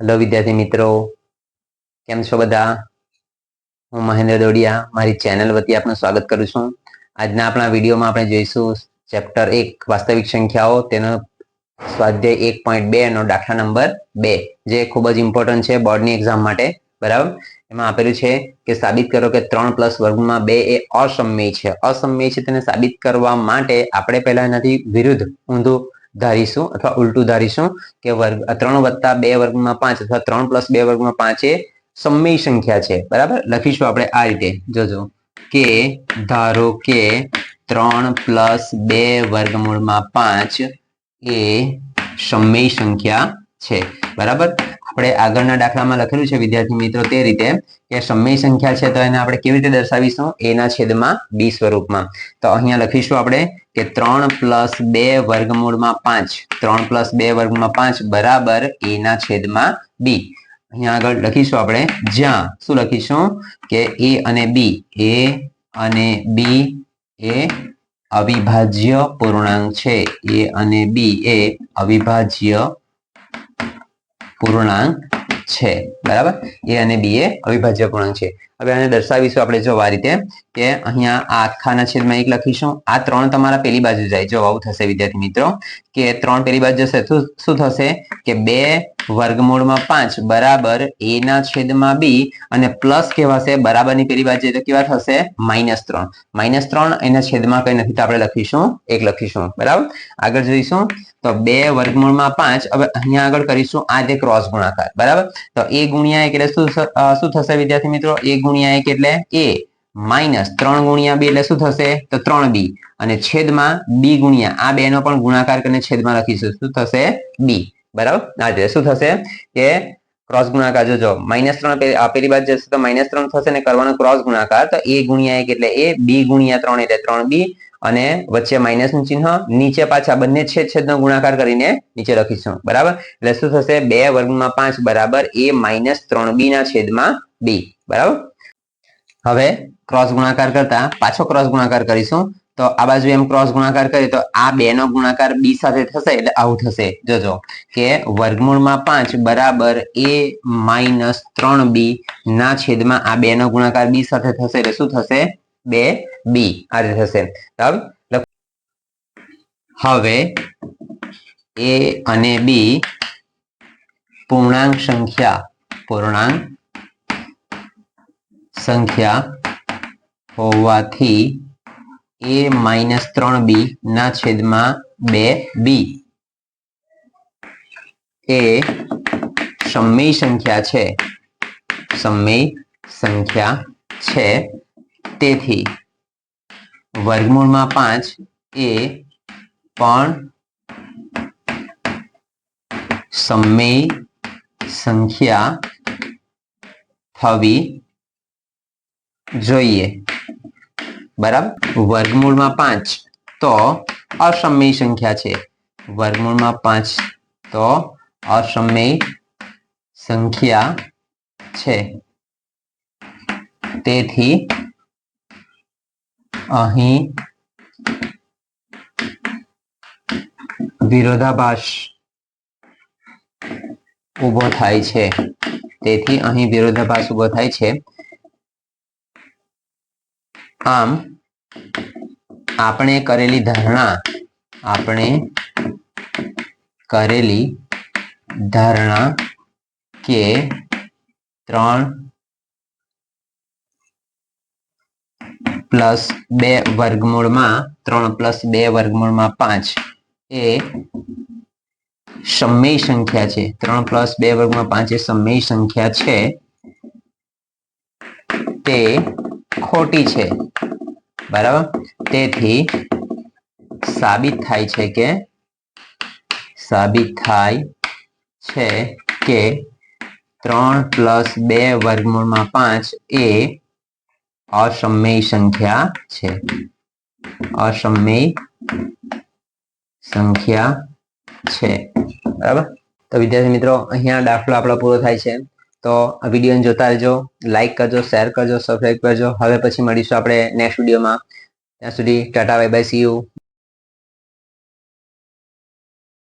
Hello વિદ્યાર્થી મિત્રો. કેમ છો બધા? હું મહેન્દ્ર દોડિયા, મારી ચેનલ વતી આપનું સ્વાગત કરું છું. આજના આપણા વિડીયોમાં આપણે જોઈશું ચેપ્ટર એક, વાસ્તવિક સંખ્યાઓ, તેનો સ્વાધ્યાય એક પોઈન્ટ બે નો દાખલા નંબર બે, જે ખૂબ જ ઇમ્પોર્ટન્ટ છે બોર્ડની એક્ઝામ માટે. બરાબર? એમાં આપેલું છે કે સાબિત કરો કે ત્રણ પ્લસ વર્ગમાં બે એ અસમય છે. અસમય છે તેને સાબિત કરવા માટે આપણે પહેલા એનાથી વિરુદ્ધ ઊંધું ધારીશું અથવા ઉલટું ધારીશું કે વર્ગ ત્રણ વત્તા બે વર્ગમાં પાંચ અથવા ત્રણ પ્લસ બે વર્ગમાં પાંચ એ સમય સંખ્યા છે. બરાબર? લખીશું આપણે આ રીતે. જોજો. કે ધારો કે ત્રણ પ્લસ બે વર્ગમૂળમાં પાંચ એ સમય સંખ્યા છે. બરાબર? આપણે આગળના દાખલામાં લખેલું છે, વિદ્યાર્થી મિત્રો, તે રીતે કે સમય સંખ્યા છે, તો એને આપણે કેવી રીતે દર્શાવીશું? એના છેદમાં બી સ્વરૂપમાં. તો અહીંયા લખીશું આપણે કે ત્રણ પ્લસ બે વર્ગમૂળમાં પાંચ. ત્રણ પ્લસ બે વર્ગમાં પાંચ બરાબર એના છેદમાં બી. અહીંયા આગળ લખીશું આપણે જ્યાં. શું લખીશું? કે એ અને બી. એ અને બી એ અવિભાજ્ય પૂર્ણાંક છે. એ અને બી એ અવિભાજ્ય પૂર્ણાંક છે, બરાબર? એ અને બી એ અવિભાજ્ય પૂર્ણાંક છે. હવે આને દર્શાવીશું આપણે જો આ રીતે કે અહીંયા આ આખાના છેદમાં એક લખીશું. આ ત્રણ તમારા પેલી બાજુ જાય. જો આવું થશે, વિદ્યાર્થી મિત્રો, કે ત્રણ પેલી બાજુ જશે શું થશે? કે બે વર્ગમૂળમાં પાંચ બરાબર એ ના છેદમાં બી અને પ્લસ કહેવાશે બરાબરની પેલી બાજુ તો કેવા થશે? માઇનસ ત્રણ. માઇનસ ત્રણ એના છેદમાં કઈ નથી તો આપણે લખીશું, એક લખીશું. બરાબર? આગળ જોઈશું. તો બે વર્ગમૂળમાં પાંચ. હવે અહીંયા આગળ કરીશું. આ જે ક્રોસ ગુણાકાર, બરાબર? તો એ ગુણ્યા એક એટલે શું શું થશે વિદ્યાર્થી મિત્રો? એ ગુણ્યા એક એટલે એ. માઇનસ ત્રણ ગુણ્યા બી એટલે શું થશે? તો ત્રણ બી. અને છેદમાં બી ગુણ્યા. આ બે નો પણ ગુણાકાર કરીને છેદમાં લખીશું. શું થશે? બી. બરાબર? આ રીતે શું થશે? કે ક્રોસ ગુણાકાર જોજો. માઇનસ ત્રણ આપેલી બાજુ જશે તો માઇનસ ત્રણ થશે ને કરવાનો ક્રોસ ગુણાકાર. તો એ ગુણ્યા એક એટલે એ, બી ગુણ્યા ત્રણ એટલે ત્રણ બી અને વચ્ચે માઇનસનું ચિહ્ન, નીચે પાછા બંને છેદ છેદનો ગુણાકાર કરીને નીચે લખીશું. બરાબર? એટલે શું થશે? બે વર્ગમાં પાંચ બરાબર એ માઇનસ ત્રણ બી ના છેદમાં બી. બરાબર? હવે ક્રોસ ગુણાકાર કરતા પાછો ક્રોસ ગુણાકાર કરીશું. તો આ બાજુ એમ ક્રોસ ગુણાકાર કરીએ તો આ બે નો ગુણાકાર બી સાથે થશે એટલે આવું થશે. જોજો કે વર્ગમૂળમાં પાંચ બરાબર એ માઇનસ ત્રણ બી ના છેદમાં આ બે નો ગુણાકાર બી સાથે થશે એટલે શું થશે? બે બી આ રીતે થશે. હવે એ અને બી પૂર્ણાંક સંખ્યા પૂર્ણાંક સંખ્યા હોવાથી એ માઇનસ ત્રણ બી ના છેદમાં બે બી. એ સમય સંખ્યા છે. સમય સંખ્યા છે. તેથી વર્ગમૂળમાં પાંચ એ પણ સમય સંખ્યા થવી જોઈએ. બરાબર? વર્ગમૂળમાં પાંચ, તો અસમય સંખ્યા છે. વર્ગમૂળમાં પાંચ, તો અસમય સંખ્યા છે. તેથી અહીં વિરોધાભાસ ઊભો થાય છે. તેથી અહીં વિરોધાભાસ ઊભો થાય છે. આમ આપણે કરેલી ધારણા, આપણે કરેલી ધારણા કે ત્રણ પ્લસ બે વર્ગમૂળમાં, ત્રણ પ્લસ બે વર્ગમૂળમાં પાંચ એ સમય સંખ્યા છે. ત્રણ પ્લસ બે વર્ગમાં પાંચ એ સમય સંખ્યા છે. તે ખોટી છે. બરાબર? તેથી સાબિત થાય છે કે, સાબિત થાય છે કે ત્રણ પ્લસ બે વર્ગમૂળમાં પાંચ એ અસમય સંખ્યા છે. અસમય સંખ્યા છે. બરાબર? તો વિદ્યાર્થી મિત્રો, અહીંયા દાખલો આપણો પૂરો થાય છે. તો આ જોતા રહેજો લાઈક કરજો શેર કરજો સબસ્ક્રાઈબ કરજો. હવે પછી મળીશું આપણે નેક્સ્ટ વિડીયોમાં ત્યાં સુધી tata bye bye see you